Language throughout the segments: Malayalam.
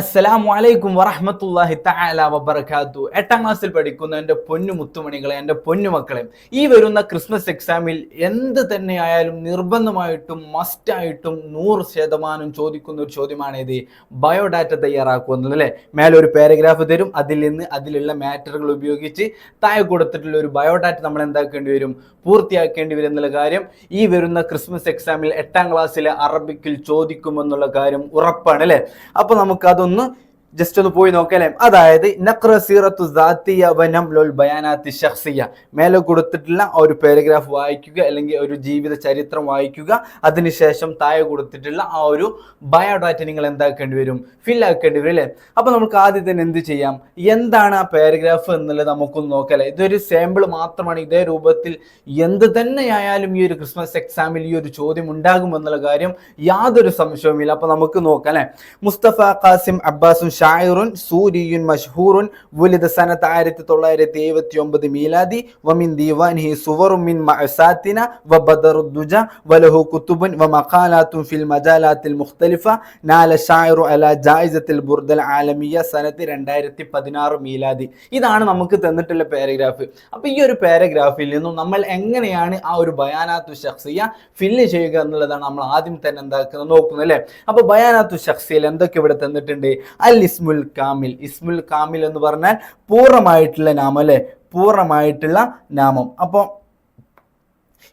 അസ്സലാമു അലൈക്കും വറഹമത്തല്ലാഹി തആല വബറകാത്തു. എട്ടാം ക്ലാസ്സിൽ പഠിക്കുന്ന എന്റെ പൊന്നു മുത്തുമണികളെ എന്റെ പൊന്നു മക്കളെ ഈ വരുന്ന ക്രിസ്മസ് എക്സാമിൽ എന്ത് തന്നെയായാലും നിർബന്ധമായിട്ടും മസ്റ്റായിട്ടും നൂറ് ശതമാനം ചോദിക്കുന്ന ഒരു ചോദ്യമാണ് ഇത്. ബയോഡാറ്റ തയ്യാറാക്കുക എന്നുള്ളത് അല്ലേ? മേലെ ഒരു പാരഗ്രാഫ് തരും. അതിൽ നിന്ന് അതിലുള്ള മാറ്ററുകൾ ഉപയോഗിച്ച് താഴെ കൊടുത്തിട്ടുള്ള ഒരു ബയോഡാറ്റ നമ്മൾ എന്താക്കേണ്ടി വരും? പൂർത്തിയാക്കേണ്ടി വരും എന്നുള്ള കാര്യം ഈ വരുന്ന ക്രിസ്മസ് എക്സാമിൽ എട്ടാം ക്ലാസ്സിലെ അറബിക്കിൽ ചോദിക്കുമെന്നുള്ള കാര്യം ഉറപ്പാണ് അല്ലേ? അപ്പോൾ നമുക്ക് അതൊന്ന് ജസ്റ്റ് ഒന്ന് പോയി നോക്കല്ലേ അതായത് മേലെ കൊടുത്തിട്ടുള്ള ഒരു പാരഗ്രാഫ് വായിക്കുക അല്ലെങ്കിൽ ഒരു ജീവിത ചരിത്രം വായിക്കുക അതിനുശേഷം താഴെ കൊടുത്തിട്ടുള്ള ആ ഒരു ബയോഡാറ്റ നിങ്ങൾ എന്താക്കേണ്ടി വരും? ഫിൽ ആക്കേണ്ടി വരും അല്ലേ? അപ്പോൾ നമുക്ക് ആദ്യം തന്നെ എന്ത് ചെയ്യാം? എന്താണ് ആ പാരഗ്രാഫ് എന്നുള്ളത് നമുക്കൊന്ന് നോക്കല്ലേ ഇതൊരു സാമ്പിൾ മാത്രമാണ്. ഇതേ രൂപത്തിൽ എന്ത് തന്നെയായാലും ഈ ഒരു ക്രിസ്മസ് എക്സാമിൽ ഈ ഒരു ചോദ്യം ഉണ്ടാകുമെന്നുള്ള കാര്യം യാതൊരു സംശയവുമില്ല. അപ്പോൾ നമുക്ക് നോക്കാം അല്ലേ? മുസ്തഫ ഖാസിം അബ്ബാസും ഷായറുൻ സൂരിയുൻ മഷ്ഹൂറുൻ വുലിദ സനത്ത് ആയിരത്തി തൊള്ളായിരത്തി എഴുപത്തി ഒമ്പത് മീലാദി വമിൻ ദീവാൻഹി സുവറു മിൻ മഅസാത്തിന വ ബദറുദ്ദുജ വലഹു കുത്തുബുൻ വ മഖാലാത്തും ഫിൽ മജാലാത്തിൽ മുഖ്തലിഫ നാല ഷായുറു അല ജായിസത്തിൽ ബുർദൽ ആലമിയ സനത്ത് രണ്ടായിരത്തി പതിനാറ് മീലാദി. ഇതാണ് നമുക്ക് തന്നിട്ടുള്ള പാരഗ്രാഫ്. അപ്പോൾ ഈ ഒരു പാരഗ്രാഫിൽ നിന്നും നമ്മൾ എങ്ങനെയാണ് ആ ഒരു ബയാനാത്തു ഷഖ്സിയ ഫില്ല് ചെയ്യുക എന്നുള്ളതാണ് നമ്മൾ ആദ്യം തന്നെ എന്താക്കുന്നത് നോക്കുന്നത് അല്ലേ? അപ്പോൾ ബയാനാത്തു ഷഖ്സിയയിൽ എന്തൊക്കെ ഇവിടെ തന്നിട്ടുണ്ട്? അൽ ഇസ്മുൽ കാമിൽ. ഇസ്മുൽ കാമിൽ എന്ന് പറഞ്ഞാൽ പൂർണമായിട്ടുള്ള നാമം അല്ലേ? പൂർണമായിട്ടുള്ള നാമം. അപ്പോൾ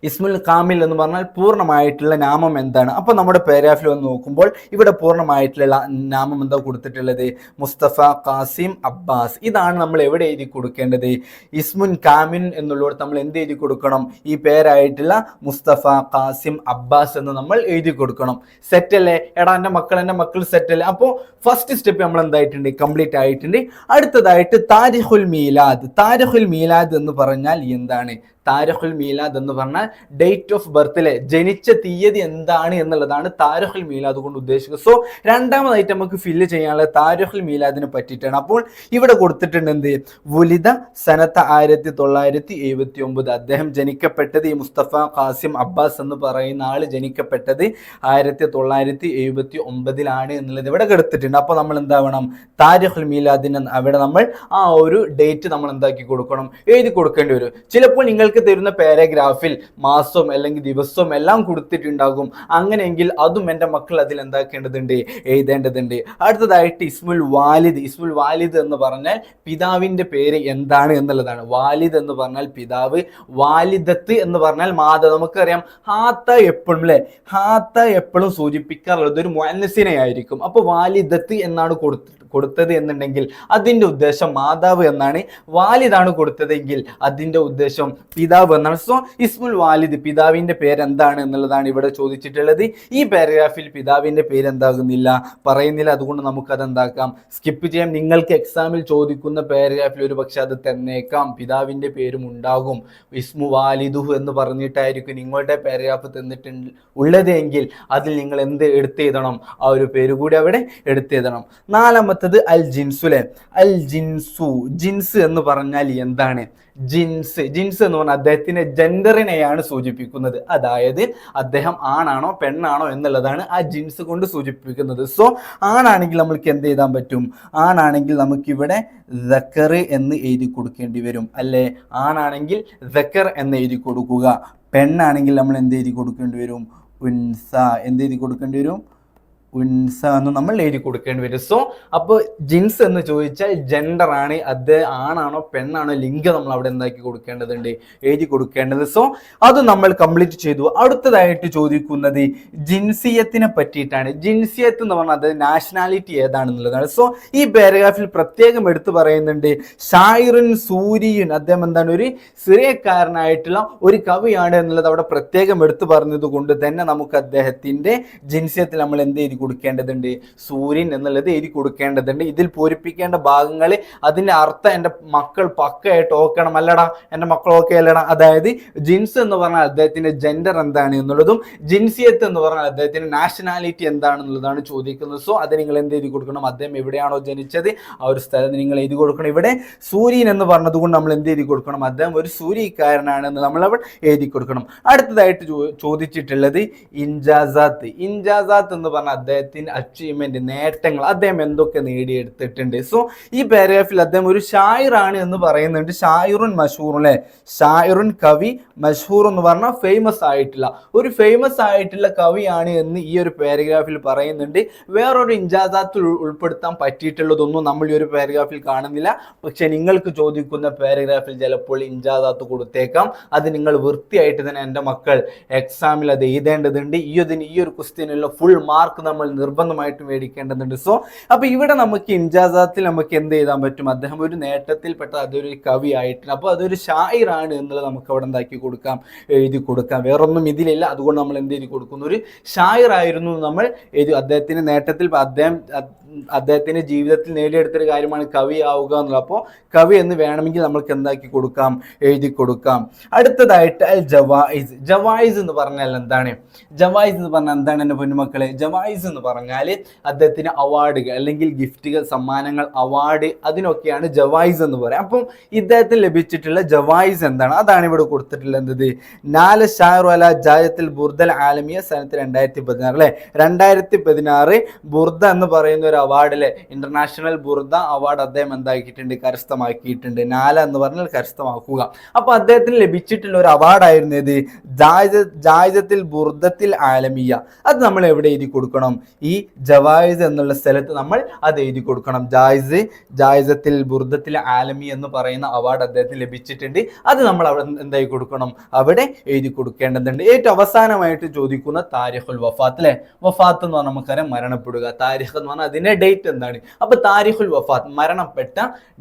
ഇസ്മുൽ കാമിൽ എന്ന് പറഞ്ഞാൽ പൂർണമായിട്ടുള്ള നാമം എന്താണ്? അപ്പോൾ നമ്മുടെ പാരാഗ്രാഫിൽ വന്ന് നോക്കുമ്പോൾ ഇവിടെ പൂർണമായിട്ടുള്ള നാമം എന്താ കൊടുത്തിട്ടുള്ളത്? മുസ്തഫ കാസിം അബ്ബാസ്. ഇതാണ് നമ്മൾ എവിടെ എഴുതി കൊടുക്കേണ്ടത്? ഇസ്മുൻ കാമിൻ എന്നുള്ളവർ നമ്മൾ എന്ത് എഴുതി കൊടുക്കണം? ഈ പേരായിട്ടുള്ള മുസ്തഫ കാസിം അബ്ബാസ് എന്ന് നമ്മൾ എഴുതി കൊടുക്കണം. സെറ്റ് അല്ലേ? എടാ എന്റെ മക്കൾ എന്റെ മക്കൾ സെറ്റ് അല്ലേ? അപ്പോൾ ഫസ്റ്റ് സ്റ്റെപ്പ് നമ്മൾ എന്തായിട്ടുണ്ട്? കംപ്ലീറ്റ് ആയിട്ടുണ്ട്. അടുത്തതായിട്ട് താരിഖുൽ മീലാദ്. താരിഖുൽ മീലാദ് എന്ന് പറഞ്ഞാൽ എന്താണ്? താരഖുൽ മീലാദ് എന്ന് പറഞ്ഞാൽ ഡേറ്റ് ഓഫ് ബർത്തിലെ ജനിച്ച തീയതി എന്താണ് എന്നുള്ളതാണ് താരഖുൽ മീലാദ് കൊണ്ട് ഉദ്ദേശിക്കുന്നത്. സോ രണ്ടാമതായിട്ട് നമുക്ക് ഫില്ല് ചെയ്യാനുള്ള താരഖുൽ മീലാദിനെ പറ്റിയിട്ടാണ്. അപ്പോൾ ഇവിടെ കൊടുത്തിട്ടുണ്ട് എന്ത്? വുലിത സനത്ത ആയിരത്തി തൊള്ളായിരത്തി എഴുപത്തി ഒമ്പത് അദ്ദേഹം ജനിക്കപ്പെട്ടത് ഈ മുസ്തഫ ഖാസിം അബ്ബാസ് എന്ന് പറയുന്ന ആൾ ജനിക്കപ്പെട്ടത് ആയിരത്തി തൊള്ളായിരത്തി എഴുപത്തി ഒമ്പതിലാണ് എന്നുള്ളത് ഇവിടെ കൊടുത്തിട്ടുണ്ട്. അപ്പോൾ നമ്മൾ എന്താവണം താരിഖുൽ മീലാദിന് അവിടെ നമ്മൾ ആ ഒരു ഡേറ്റ് നമ്മൾ എന്താക്കി കൊടുക്കണം? എഴുതി കൊടുക്കേണ്ടി വരും. ചിലപ്പോൾ നിങ്ങൾക്ക് തരുന്ന പാരഗ്രാഫിൽ മാസവും അല്ലെങ്കിൽ ദിവസവും എല്ലാം കൊടുത്തിട്ടുണ്ടാകും. അങ്ങനെയെങ്കിൽ അതും എന്റെ മക്കൾ അതിൽ എന്താക്കേണ്ടതുണ്ട്? എഴുതേണ്ടതുണ്ട്. അടുത്തതായിട്ട് ഇസ്മുൽ വാലിദ്. ഇസ്മുൽ വാലിദ് എന്ന് പറഞ്ഞാൽ പിതാവിന്റെ പേര് എന്താണ് എന്നുള്ളതാണ്. വാലിദ് എന്ന് പറഞ്ഞാൽ പിതാവ് വാലിദത്ത് എന്ന് പറഞ്ഞാൽ മാത നമുക്കറിയാം ഹാത്ത എപ്പോഴും അല്ലേ ഹാത്ത എപ്പോഴും സൂചിപ്പിക്കാറുള്ളത് ഒരു മുഅന്നസിനെ ആയിരിക്കും അപ്പോൾ വാലിദത്ത് എന്നാണ് കൊടുത്തത് കൊടുത്തത് എന്നുണ്ടെങ്കിൽ അതിന്റെ ഉദ്ദേശം മാതാവ് എന്നാണ്. വാലിദാണ് കൊടുത്തതെങ്കിൽ അതിന്റെ ഉദ്ദേശം പിതാവ് എന്നാണ്. സോ ഇസ്മുൽ വാലിദ് പിതാവിന്റെ പേരെന്താണ് എന്നുള്ളതാണ് ഇവിടെ ചോദിച്ചിട്ടുള്ളത്. ഈ പാരഗ്രാഫിൽ പിതാവിന്റെ പേര് എന്താകുന്നില്ല പറയുന്നില്ല. അതുകൊണ്ട് നമുക്കത് എന്താക്കാം സ്കിപ്പ് ചെയ്യാം. നിങ്ങൾക്ക് എക്സാമിൽ ചോദിക്കുന്ന പാരഗ്രാഫിൽ ഒരു പക്ഷെ അത് തന്നേക്കാം. പിതാവിന്റെ പേരും ഉണ്ടാകും. ഇസ്മു വാലിദുഹു എന്ന് പറഞ്ഞിട്ടായിരിക്കും നിങ്ങളുടെ പാരഗ്രാഫ് തന്നിട്ടുണ്ട് ഉള്ളതെങ്കിൽ അതിൽ നിങ്ങൾ എന്ത് എടുത്തെഴുതണം? ആ ഒരു പേര് കൂടി അവിടെ എടുത്തെഴുതണം. നാലാമത്തത് അൽ ജിൻസുലെ അൽ ജിൻസു. ജിൻസ് എന്ന് പറഞ്ഞാൽ എന്താണ്? ജിൻസ്. ജിൻസ് എന്ന് പറഞ്ഞാൽ അദ്ദേഹത്തിന്റെ ജെൻഡറിനെയാണ് സൂചിപ്പിക്കുന്നത്. അതായത് അദ്ദേഹം ആണാണോ പെണ്ണാണോ എന്നുള്ളതാണ് ആ ജിൻസ് കൊണ്ട് സൂചിപ്പിക്കുന്നത്. സോ ആണാണെങ്കിൽ നമ്മൾക്ക് എന്ത് ചെയ്താൻ പറ്റും? ആണാണെങ്കിൽ നമുക്കിവിടെ ദക്കർ എന്ന് എഴുതി കൊടുക്കേണ്ടി വരും. അല്ലേ? ആണാണെങ്കിൽ ദക്കർ എന്ന് എഴുതി കൊടുക്കുക. പെണ്ണാണെങ്കിൽ നമ്മൾ എന്ത് എഴുതി കൊടുക്കേണ്ടി വരും? ഉൻസ. എന്ത് എഴുതി കൊടുക്കേണ്ടി വരും? ഉൻസ എന്ന് നമ്മൾ എഴുതി കൊടുക്കേണ്ടി വരും. സോ അപ്പോൾ ജിൻസ് എന്ന് ചോദിച്ചാൽ ജെൻഡർ ആണ്. അത് ആണാണോ പെണ്ണാണോ ലിംഗ് നമ്മൾ അവിടെ എന്താക്കി കൊടുക്കേണ്ടതുണ്ട് എഴുതി കൊടുക്കേണ്ടത്. സോ അത് നമ്മൾ കംപ്ലീറ്റ് ചെയ്തു. അടുത്തതായിട്ട് ചോദിക്കുന്നത് ജിൻസിയത്തിനെ പറ്റിയിട്ടാണ്. ജിൻസിയത്ത് എന്ന് പറഞ്ഞാൽ അത് നാഷണാലിറ്റി ഏതാണെന്നുള്ളതാണ്. സോ ഈ പാരഗ്രാഫിൽ പ്രത്യേകം എടുത്തു പറയുന്നുണ്ട് ഷായിറുൻ സൂര്യൻ. അദ്ദേഹം എന്താണ്? ഒരു സിറിയക്കാരനായിട്ടുള്ള ഒരു കവിയാണ് എന്നുള്ളത് അവിടെ പ്രത്യേകം എടുത്തു പറഞ്ഞത് കൊണ്ട് തന്നെ നമുക്ക് അദ്ദേഹത്തിന്റെ ജിൻസിയത്തിൽ നമ്മൾ എന്ത് എഴുതി കൊടുക്കേണ്ടതുണ്ട്. സൂര്യൻ എന്നുള്ളത് എഴുതി കൊടുക്കേണ്ടതുണ്ട്. ഇതിൽ പൂരിപ്പിക്കേണ്ട ഭാഗങ്ങൾ അതിന്റെ അർത്ഥം എന്റെ മക്കൾ പക്കയായിട്ട് ഓക്കണം അല്ലടാ എന്റെ മക്കൾ ഓക്കെ അല്ലടാ. അതായത് ജിൻസ് എന്ന് പറഞ്ഞാൽ അദ്ദേഹത്തിന്റെ ജെൻഡർ എന്താണ് എന്നുള്ളതും ജിൻസിയത്ത് എന്ന് പറഞ്ഞാൽ അദ്ദേഹത്തിന്റെ നാഷണാലിറ്റി എന്താണെന്നുള്ളതാണ് ചോദിക്കുന്നത്. സോ അത് നിങ്ങൾ എന്ത് എഴുതി കൊടുക്കണം? അദ്ദേഹം എവിടെയാണോ ജനിച്ചത്? ആ ഒരു സ്ഥലത്ത് നിങ്ങൾ എഴുതി കൊടുക്കണം. ഇവിടെ സൂര്യൻ എന്ന് പറഞ്ഞതുകൊണ്ട് നമ്മൾ എന്ത് എഴുതി കൊടുക്കണം? അദ്ദേഹം ഒരു സൂര്യക്കാരനാണെന്ന് നമ്മൾ അവൾ എഴുതി കൊടുക്കണം. അടുത്തതായിട്ട് ചോദിച്ചിട്ടുള്ളത് ഇൻജാസാത്ത്. ഇൻജാസാത്ത് എന്ന് പറഞ്ഞാൽ അദ്ദേഹത്തിന്റെ അച്ചീവ്മെന്റ് നേട്ടങ്ങൾ അദ്ദേഹം എന്തൊക്കെ നേടിയെടുത്തിട്ടുണ്ട്. സോ ഈ പാരഗ്രാഫിൽ അദ്ദേഹം ഒരു ഷായിറാണ് എന്ന് പറയുന്നുണ്ട്. ഷായിറുൻ മഷൂർ അല്ലെ? ഷായിറുൻ കവി മഷൂർ എന്ന് പറഞ്ഞാൽ ഫേമസ് ആയിട്ടുള്ള ഒരു ഫേമസ് ആയിട്ടുള്ള കവിയാണ് എന്ന് ഈ ഒരു പാരഗ്രാഫിൽ പറയുന്നുണ്ട്. വേറൊരു ഇഞ്ചാദാത്തിൽ ഉൾ- ഉൾപ്പെടുത്താൻ പറ്റിയിട്ടുള്ളതൊന്നും നമ്മൾ ഈ ഒരു പാരഗ്രാഫിൽ കാണുന്നില്ല. പക്ഷെ നിങ്ങൾക്ക് ചോദിക്കുന്ന പാരഗ്രാഫിൽ ചിലപ്പോൾ ഇൻജാസാത്ത് കൊടുത്തേക്കാം. അത് നിങ്ങൾ വൃത്തിയായിട്ട് തന്നെ എന്റെ മക്കൾ എക്സാമിൽ അത് എഴുതേണ്ടതുണ്ട്. ഈ ഈ ഒരു ക്വസ്റ്റ്യനുള്ള ഫുൾ മാർക്ക് നമ്മൾ നിർബന്ധമായിട്ടും മേടിക്കേണ്ടതുണ്ട്. സോ അപ്പോൾ ഇവിടെ നമുക്ക് ഇൻജാസാത്തിൽ നമുക്ക് എന്ത് ചെയ്താൻ പറ്റും? അദ്ദേഹം ഒരു നേട്ടത്തിൽപ്പെട്ട അതൊരു കവി ആയിട്ടുണ്ട് അപ്പോൾ അതൊരു ഷായിറാണ് എന്നുള്ളത് നമുക്ക് അവിടെ എന്താക്കി കൊടുക്കാം? എഴുതി കൊടുക്കാം. വേറൊന്നും ഇതിലില്ല. അതുകൊണ്ട് നമ്മൾ എന്ത് എഴുതി കൊടുക്കുന്നു? ഒരു ഷായിറായിരുന്നു നമ്മൾ എഴുതി അദ്ദേഹത്തിന് നേട്ടത്തിൽ അദ്ദേഹം അ- അദ്ദേഹത്തിന്റെ ജീവിതത്തിൽ നേടിയെടുത്തൊരു കാര്യമാണ് കവി ആവുക എന്നുള്ളത്. അപ്പോൾ കവി എന്ന് വേണമെങ്കിൽ നമ്മൾക്ക് എന്താക്കി കൊടുക്കാം? എഴുതി കൊടുക്കാം. അടുത്തതായിട്ട് അൽ ജവായിസ്. ജവായിസ് എന്ന് പറഞ്ഞാൽ എന്താണ്? ജവായിസ് എന്ന് പറഞ്ഞാൽ എന്താണ് എന്റെ പൊന്നുമക്കളെ? ജവായിസ് എന്ന് പറഞ്ഞാൽ അദ്ദേഹത്തിന് അവാർഡുകൾ അല്ലെങ്കിൽ ഗിഫ്റ്റുകൾ സമ്മാനങ്ങൾ അവാർഡ് അതിനൊക്കെയാണ് ജവായിസ് എന്ന് പറയാം അപ്പം ഇദ്ദേഹത്തിന് ലഭിച്ചിട്ടുള്ള ജവായിസ് എന്താണ്? അതാണ് ഇവിടെ കൊടുത്തിട്ടുള്ളത്. നാല് ഷാറു ജായത്തിൽ ബുർദൽ ആലമിയ സനത്ത് രണ്ടായിരത്തി പതിനാറ് അല്ലെ? രണ്ടായിരത്തി പതിനാറ് ബുർദ എന്ന് പറയുന്ന ഒരു അവാർഡിലെ ഇന്റർനാഷണൽ ബുർദ അവാർഡ് അദ്ദേഹം എന്താക്കിയിട്ടുണ്ട്? കരസ്ഥമാക്കിയിട്ടുണ്ട്. നാല എന്ന് പറഞ്ഞാൽ കരസ്ഥമാക്കുക. അപ്പോൾ അദ്ദേഹത്തിന് ലഭിച്ചിട്ടുള്ള ഒരു അവാർഡായിരുന്നു ഇത് ജായ്ജ ജായ്ജത്തിൽ ബുർദത്തിൽ ആലമിയ. അത് നമ്മൾ എവിടെ എഴുതി കൊടുക്കണം? ഈ ജവായിസ് എന്നുള്ള സ്ഥലത്ത് നമ്മൾ അത് എഴുതി കൊടുക്കണം. ജായ്സ് ജായിസത്തിൽ ബുർദത്തിൽ ആലമി എന്ന് പറയുന്ന അവാർഡ് അദ്ദേഹത്തിന് ലഭിച്ചിട്ടുണ്ട്. അത് നമ്മൾ അവിടെ എന്തായി കൊടുക്കണം? അവിടെ എഴുതി കൊടുക്കേണ്ടതുണ്ട്. ഏറ്റവും അവസാനമായിട്ട് ചോദിക്കുന്ന താരിഖുൽ വഫാത്ത് അല്ലെ വഫാത്ത് എന്ന് പറഞ്ഞാൽ നമുക്കറിയാം മരണപ്പെടുക. താരിഖ് എന്ന് പറഞ്ഞാൽ അതിന്റെ ഡേറ്റ് എന്താണ്? അപ്പോൾ താരിഖുൽ വഫാത്ത് മരണപ്പെട്ട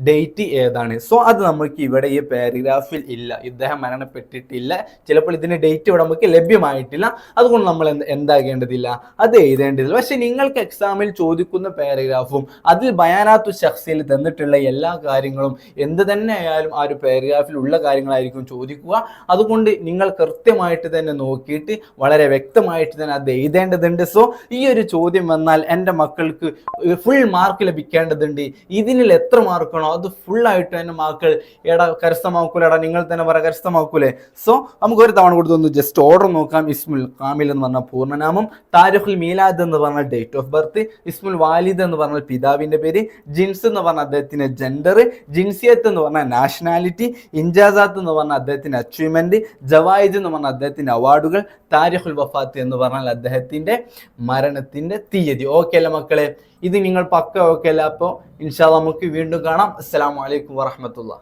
ഡേറ്റ് ഏതാണ്? സോ അത് നമുക്ക് ഇവിടെ ഈ പാരഗ്രാഫിൽ ഇല്ല. ഇദ്ദേഹം മരണപ്പെട്ടിട്ടില്ല. ചിലപ്പോൾ ഇതിന്റെ ഡേറ്റ് ഇവിടെ നമുക്ക് ലഭ്യമായിട്ടില്ല. അതുകൊണ്ട് നമ്മൾ എന്ത് എന്താകേണ്ടതില്ല? അത് എഴുതേണ്ടതില്ല. പക്ഷെ നിങ്ങൾക്ക് എക്സാമിൽ ചോദിക്കുന്ന പാരഗ്രാഫും അതിൽ ബയാനാത്തു ശക്സിയിൽ തന്നിട്ടുള്ള എല്ലാ കാര്യങ്ങളും എന്ത് തന്നെ ആയാലും ആ ഒരു പാരഗ്രാഫിൽ ഉള്ള കാര്യങ്ങളായിരിക്കും ചോദിക്കുക. അതുകൊണ്ട് നിങ്ങൾ കൃത്യമായിട്ട് തന്നെ നോക്കിയിട്ട് വളരെ വ്യക്തമായിട്ട് തന്നെ അത് എഴുതേണ്ടതുണ്ട്. സോ ഈ ഒരു ചോദ്യം വന്നാൽ എന്റെ മക്കൾക്ക് ഫുൾ മാർക്ക് ലഭിക്കേണ്ടതുണ്ട് ഇതിനിൽ എത്ര മാർക്കാണോ അത് ഫുൾ ആയിട്ട് തന്നെ മാർക്ക് എടാ കരസ്ഥമാക്കൂല എടാ നിങ്ങൾ തന്നെ പറ കരസ്ഥമാക്കൂലേ. സോ നമുക്ക് ഒരു തവണ കൊടുത്തൊന്ന് ജസ്റ്റ് ഓർഡർ നോക്കാം ഇസ്മുൽ കാമിൽ എന്ന് പറഞ്ഞ പൂർണനാമം. താരിഖുൽ മീലാദ് എന്ന് പറഞ്ഞ ഡേറ്റ് ഓഫ് ബർത്ത് ഇസ്മുൽ വാലിദ് എന്ന് പറഞ്ഞ പിതാവിന്റെ പേര് ജിൻസ് എന്ന് പറഞ്ഞ അദ്ദേഹത്തിന്റെ ജെൻഡർ ജിൻസിയത്ത് എന്ന് പറഞ്ഞ നാഷണാലിറ്റി ഇൻജാസാത്ത് എന്ന് പറഞ്ഞ അദ്ദേഹത്തിന്റെ അച്ചീവ്മെന്റ് ജവായിദ് എന്ന് പറഞ്ഞ അദ്ദേഹത്തിന്റെ അവാർഡുകൾ താരിഖുൽ വഫാത്ത് എന്ന് പറഞ്ഞാൽ അദ്ദേഹത്തിന്റെ മരണത്തിന്റെ തീയതി. ഓക്കെ അല്ലേ മക്കളെ? ഇത് നിങ്ങൾ പക്ക ഓക്കെ അല്ല അപ്പോൾ ഇൻഷാ നമുക്ക് വീണ്ടും കാണാം. അസ്സാം വലൈക്കും വറഹമത്തുള്ള